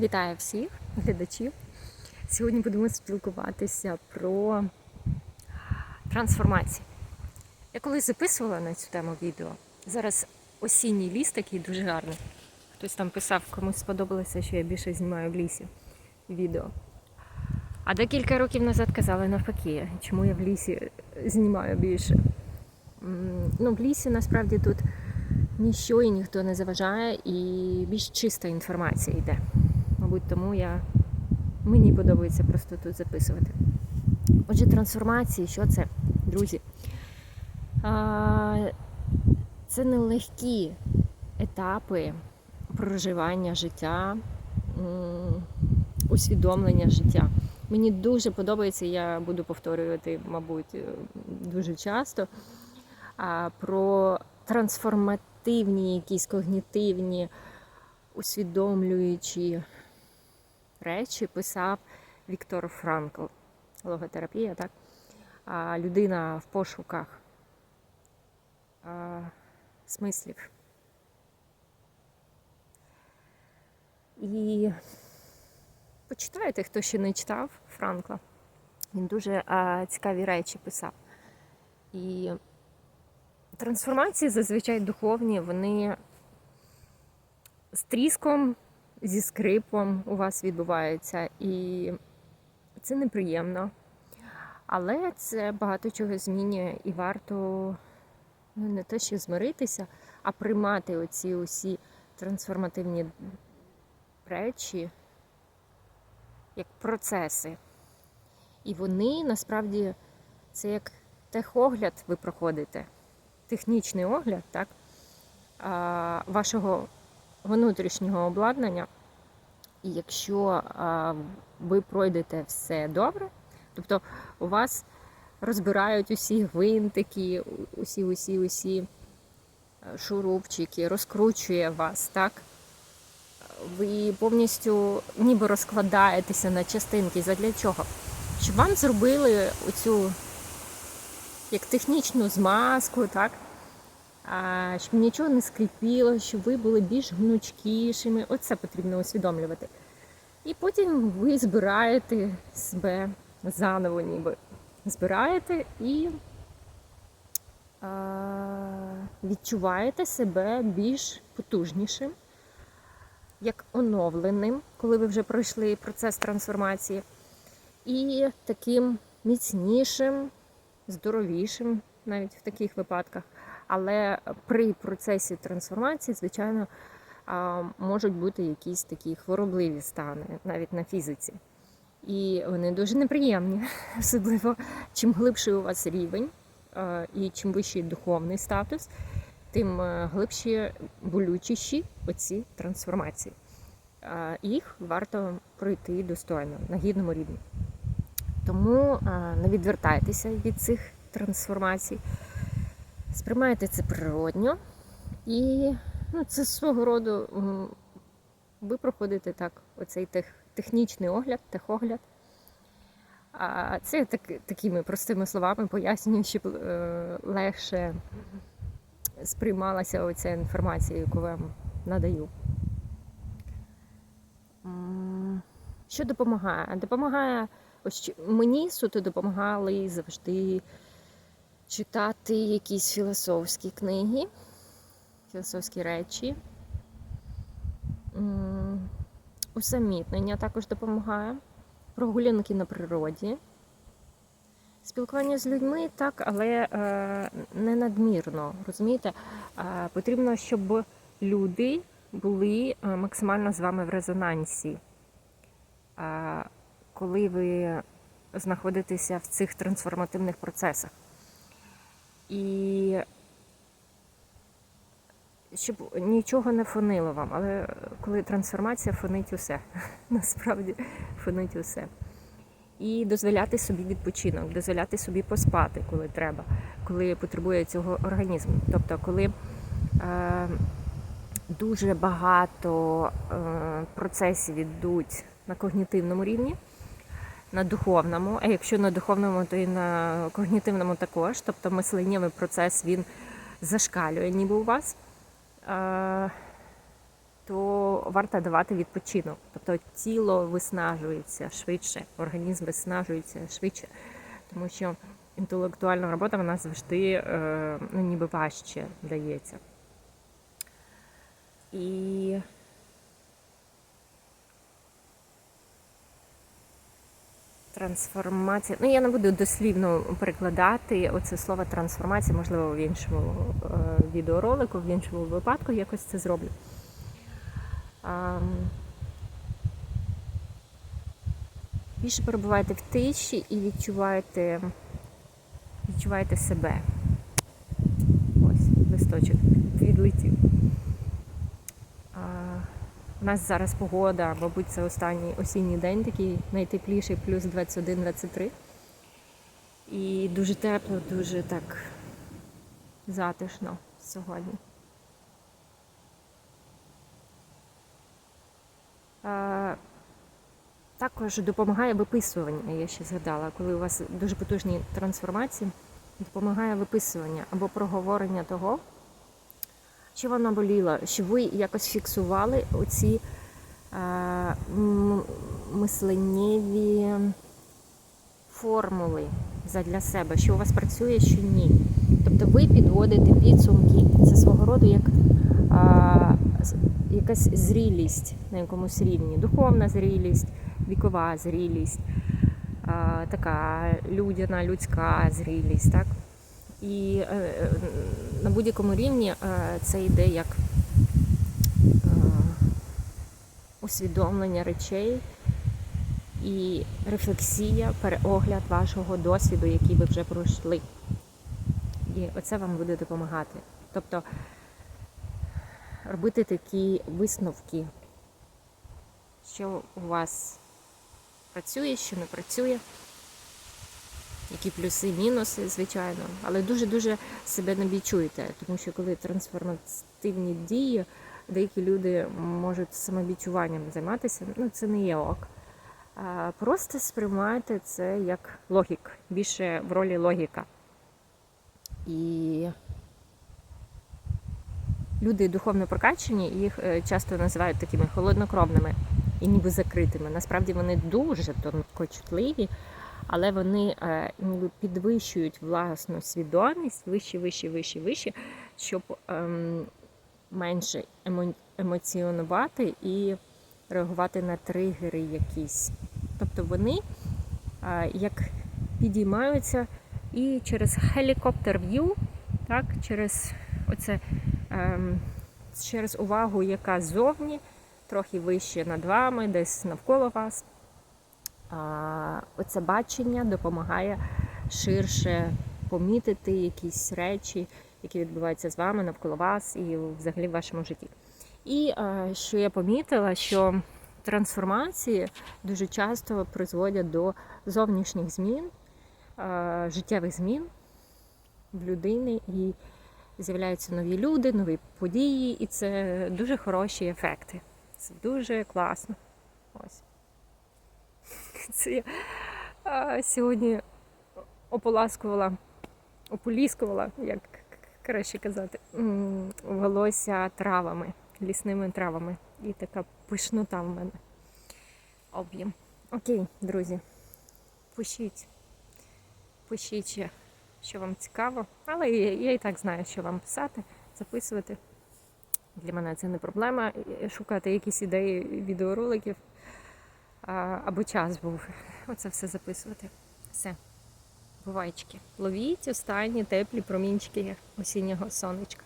Вітаю всіх глядачів. Сьогодні будемо спілкуватися про трансформацію. Я колись записувала на цю тему відео. Зараз осінній ліс такий дуже гарний. Хтось там писав, комусь сподобалося, що я більше знімаю в лісі відео. А декілька років назад казали навпаки, чому я в лісі знімаю більше. Ну, в лісі насправді тут ніщо і ніхто не заважає, і більш чиста інформація йде. Мабуть, тому я мені подобається просто тут записувати. Отже, трансформації, що це, друзі? А, Це нелегкі етапи проживання життя, усвідомлення життя. Мені дуже подобається, я буду повторювати, мабуть, е, дуже часто про трансформативні, якісь когнітивні, усвідомлюючі речі писав Віктор Франкл. Логотерапія, так? А, людина в пошуках а, смислів. І почитайте, хто ще не читав Франкла. Він дуже а, цікаві речі писав. І трансформації зазвичай духовні, вони з тріском, зі скрипом у вас відбуваються. І це неприємно. Але це багато чого змінює і варто ну, не те, що змиритися, а приймати оці усі трансформативні речі як процеси. І вони насправді це як техогляд ви проходите, технічний огляд так, вашого внутрішнього обладнання. І якщо ви пройдете все добре, тобто у вас розбирають усі гвинтики, усі, усі, усі е, шурупчики, розкручує вас, так? Ви повністю ніби розкладаєтеся на частинки. Задля чого? Щоб вам зробили оцю як технічну змазку, так? Щоб нічого не скрипіло, щоб ви були більш гнучкішими. Оце потрібно усвідомлювати. І потім ви збираєте себе заново, ніби збираєте і відчуваєте себе більш потужнішим, як оновленим, коли ви вже пройшли процес трансформації, і таким міцнішим, здоровішим навіть в таких випадках. Але при процесі трансформації, звичайно, можуть бути якісь такі хворобливі стани, навіть на фізиці. І вони дуже неприємні, особливо чим глибший у вас рівень і чим вищий духовний статус, тим е, глибші, болючіші оці трансформації. Їх варто пройти достойно на гідному рівні. Тому не відвертайтеся від цих трансформацій. Сприймайте це природньо, і ну, це свого роду ви проходите так, оцей тех, технічний огляд, техогляд. А це так, такими простими словами пояснюю, щоб е, легше сприймалася оця інформація, яку вам надаю. Що допомагає? Допомагає, ось мені суто допомагали завжди читати якісь філософські книги, філософські речі. Усамітнення також допомагає. Прогулянки на природі. Спілкування з людьми так, але е, не надмірно. Розумієте? Е, потрібно, щоб люди були е, максимально з вами в резонансі. Е, коли ви знаходитеся в цих трансформативних процесах. І щоб нічого не фонило вам, але коли трансформація фонить усе, насправді фонить усе. І дозволяти собі відпочинок, дозволяти собі поспати, коли треба, коли потребує цього організм. Тобто, коли е, дуже багато е, процесів йдуть на когнітивному рівні, на духовному, а якщо на духовному, то і на когнітивному також. Тобто мисленнєвий процес він зашкалює ніби у вас. То варто давати відпочинок. Тобто тіло виснажується швидше, організм виснажується швидше, тому що інтелектуальна робота вона завжди е, ну, ніби важче дається. І трансформація. Ну, я не буду дослівно перекладати оце слово трансформація, можливо, в іншому е, відеоролику, в іншому випадку якось це зроблю. Більше перебуваєте в тиші і відчуваєте, відчуваєте себе. Ось, листочок відлетів. У нас зараз погода, мабуть, це останній осінній день, такий найтепліший, плюс 21-23. І дуже тепло, дуже так затишно сьогодні. Також допомагає виписування, я ще згадала, коли у вас дуже потужні трансформації, допомагає виписування або проговорення того, що вам наболіло, що ви якось фіксували оці е, мисленнєві формули задля себе, що у вас працює, що ні. Тобто ви підводите підсумки. Це свого роду як з- якась зрілість на якомусь рівні, духовна зрілість, вікова зрілість, така людяна, людська зрілість. Так? І е, е, на будь-якому рівні е, це йде як усвідомлення речей і рефлексія, переогляд вашого досвіду, який ви вже пройшли. І оце вам буде допомагати. Тобто робити такі висновки, що у вас працює, що не працює які плюси, мінуси, звичайно, але дуже-дуже себе не відчуєте, тому що коли трансформативні дії, деякі люди можуть самовідчуванням займатися, ну це не є ок. Просто сприймайте це як логік, більше в ролі логіка. І люди духовно прокачені, їх е, часто називають такими холоднокровними і ніби закритими. Насправді вони дуже тонкочутливі, але вони е, ніби підвищують власну свідомість вище, вище, вище, вище, щоб ем, менше емо, емоціонувати і реагувати на тригери якісь. Тобто вони е, як підіймаються і через helicopter view, так, через оце, ем, через увагу, яка ззовні, трохи вище над вами, десь навколо вас. Оце бачення допомагає ширше помітити якісь речі, які відбуваються з вами навколо вас і взагалі в вашому житті. І що я помітила, що трансформації дуже часто призводять до зовнішніх змін, життєвих змін в людини, і з'являються нові люди, нові події, і це дуже хороші ефекти. Це дуже класно. Ось. Це я сьогодні ополаскувала, ополіскувала, як краще казати, волосся травами, лісними травами. І така пишнота в мене. Об'єм. Окей, друзі, пишіть. Пишіть, що вам цікаво. Але я, і так знаю, що вам писати, записувати. Для мене це не проблема. Шукати якісь ідеї відеороликів або час був оце все записувати. Все. Бувайчики. Ловіть останні теплі промінчики осіннього сонечка.